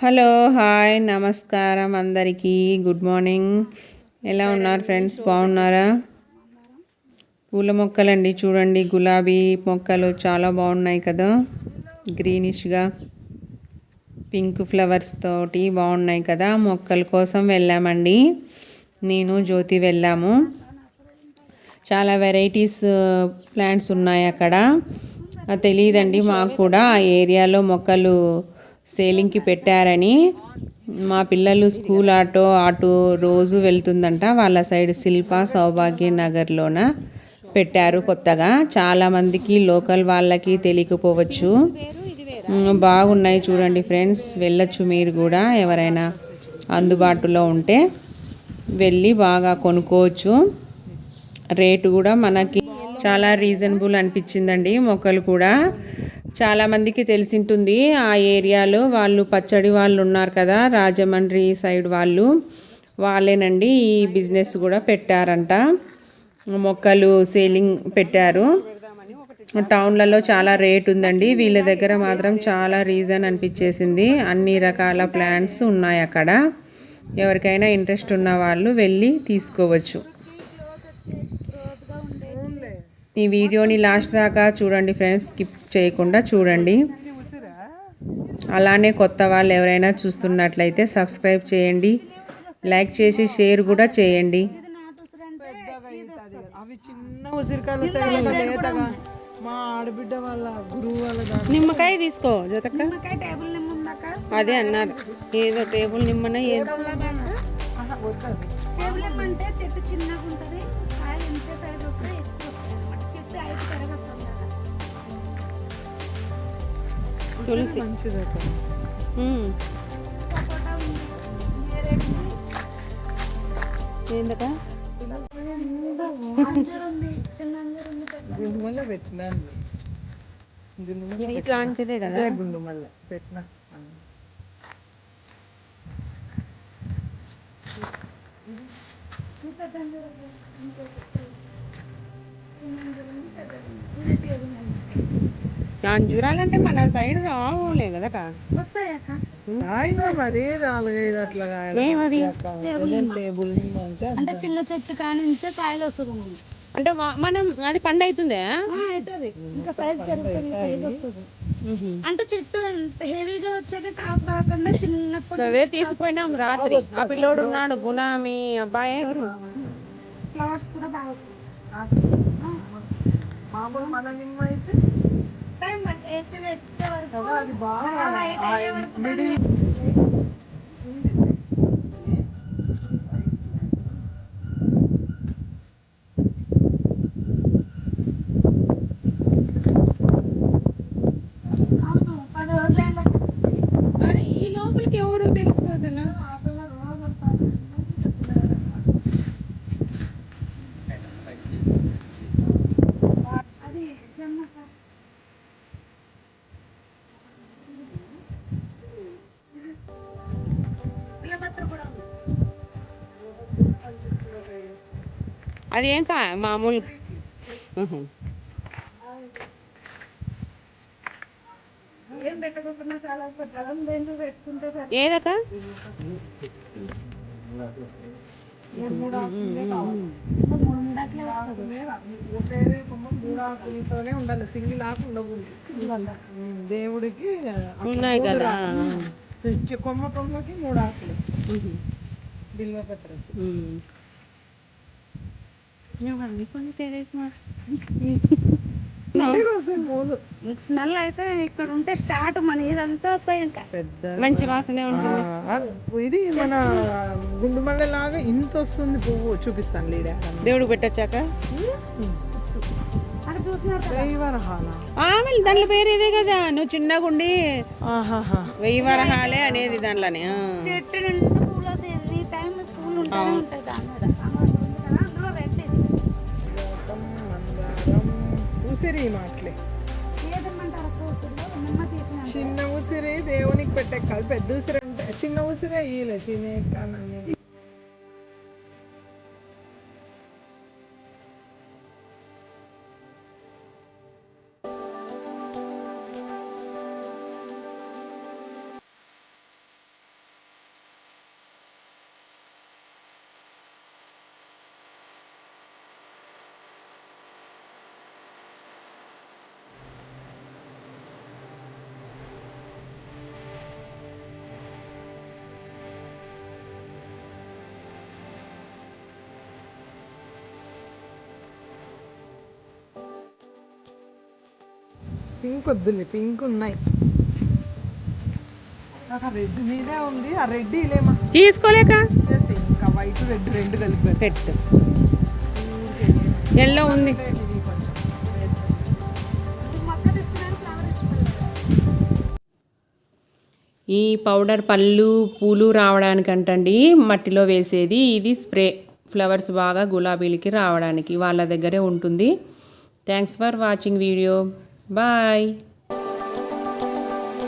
Hello hi నమస్కారం అందరికీ. Good morning. ఎలా ఉన్నారు ఫ్రెండ్స్? బాగున్నారా? పూల మొక్కలండి చూడండి గులాబీ మొక్కలు చాలా బాగున్నాయి కదా. గ్రీనిష్గా పింక్ ఫ్లవర్స్ తోటి బాగున్నాయి కదా. మొక్కల కోసం వెళ్ళామండి. నేను జ్యోతి వెళ్ళాము. చాలా వెరైటీస్ ప్లాంట్స్ ఉన్నాయి అక్కడ. తెలియదండి మాకు కూడా. ఆ ఏరియాలో మొక్కలు సేలింగ్కి పెట్టారని మా పిల్లలు స్కూల్ ఆటో ఆటో రోజు వెళ్తుందంట. వాళ్ళ సైడ్ శిల్ప సౌభాగ్య నగర్లోన పెట్టారు కొత్తగా. చాలామందికి లోకల్ వాళ్ళకి తెలియకపోవచ్చు. బాగున్నాయి చూడండి ఫ్రెండ్స్. వెళ్ళొచ్చు మీరు కూడా ఎవరైనా అందుబాటులో ఉంటే. వెళ్ళి బాగా కొనుక్కోవచ్చు. రేటు కూడా మనకి చాలా రీజనబుల్ అనిపించిందండి. మొక్కలు కూడా చాలామందికి తెలిసింటుంది ఆ ఏరియాలో వాళ్ళు పచ్చడి వాళ్ళు ఉన్నారు కదా రాజమండ్రి సైడ్ వాళ్ళు. వాళ్ళేనండి ఈ బిజినెస్ కూడా పెట్టారంట. మొక్కలు సేలింగ్ పెట్టారు. టౌన్లలో చాలా రేట్ ఉందండి. వీళ్ళ దగ్గర మాత్రం చాలా రీజన్ అనిపించేసింది. అన్ని రకాల ప్లాంట్స్ ఉన్నాయి అక్కడ. ఎవరికైనా ఇంట్రెస్ట్ ఉన్న వాళ్ళు వెళ్ళి తీసుకోవచ్చు. ఈ వీడియోని లాస్ట్ దాకా చూడండి ఫ్రెండ్స్ స్కిప్ చేయకుండా చూడండి. అలానే కొత్త వాళ్ళు ఎవరైనా చూస్తున్నట్లయితే సబ్స్క్రైబ్ చేయండి లైక్ చేసి షేర్ కూడా చేయండి. అవి చిన్న ఉసిరికాయలు లేతగా. మా ఆడబిడ్డ వాళ్ళ గురువు వాళ్ళ నిమ్మకాయ తీసుకో జతక అదే అన్నారు. ఏదో టేబుల్ నిమ్మన ఏదో. టేబుల్ అంటే చెట్టు చిన్నగా ఉంటుంది. పెద్ద గుండు మళ్ళీ పెట్టినాను ఇట్లాంటిదే కదా? అదే గుండు మళ్ళీ పెట్టినా. పెద్ద అంజూరు ఉంది. ఇంకో పెద్ద చిన్న అంజూరు ఉంది పెద్దది ఉంది ఇది టేబుల్ నెంబర్ అంజూరాలంటే మన సైడ్ రావులే కదా అంటే చిన్న చెట్టు కానించే కాయలు వస్తుంది అంటే మనం అది పండు అవుతుందే అవుతుంది ఇంకా సైజ్ పెరుగుతుంది సైజ్ వస్తుంది. అంటే చెట్టు హెవీగా వచ్చేది కాపు కాకుండా చిన్నప్పుడు అదే తీసుకుపోయినాం రాత్రి. ఆ పిల్లోడు ఉన్నాడు గులామి అబ్బాయి ఎవరు? ఫ్లవర్స్ కూడా బాగా మామూలు మన నిమ్మ అయితే టైం పట్టు- ఎత్తి ఎత్తే వరకు అది బాగా మిడిల్ అది ఏం కా మామూలు. ఏదక్క? ఉండాలి. సింగిల్ ఆకు ఉండకూడదు. దేవుడికి ఉన్నాయి కదా. కొమ్మ కొమ్మకి మూడు ఆకులు వస్తాయి. ఉహు. ఏమన్నా కొన్ని తెలియదు మరి. స్మెల్ అయితే ఇక్కడ ఉంటే స్టార్ట్ మన ఇదంతా వస్తాయి ఇంకా పెద్ద మంచి వాసనే ఉంటుంది. ఇది మన గుండు మల్లె లాగా ఇంత వస్తుంది పువ్వు. చూపిస్తాను లీడా. దేవుడు పెట్టచ్చాక? మళ్ళీ దాంట్లో పేరు ఇదే కదా. నువ్వు చిన్నగా ఉండి వెయ్యి వరహాలే అనేది దాంట్లోనే ఆ. చెట్టు నిండా పూలు వస్తాయి. ఎనీ టైం పూలు ఉంటాయి దాని మీద. ఉసిరి మాటలే. చిన్న ఉసిరి దేవునికి పెట్టే కాదు పెద్ద ఉసిరి అంటే చిన్న ఉసిరే ఇయ్యలే తినే కానీ పింక్ వద్దులే పింక్ ఉన్నాయి. నాకు రెడ్ మీదే ఉంది ఆ రెడ్ ఇలేమా? తీసుకోలేక? ఇంకా వైట్ రెడ్ రెండు కలిపి పెట్టు. ఎల్లో ఉంది. ఈ పౌడర్ పళ్ళు పూలు రావడానికంటండి మట్టిలో వేసేది. ఇది స్ప్రే. ఫ్లవర్స్ బాగా గులాబీలకి రావడానికి వాళ్ళ దగ్గరే ఉంటుంది. Thanks for watching video Bye.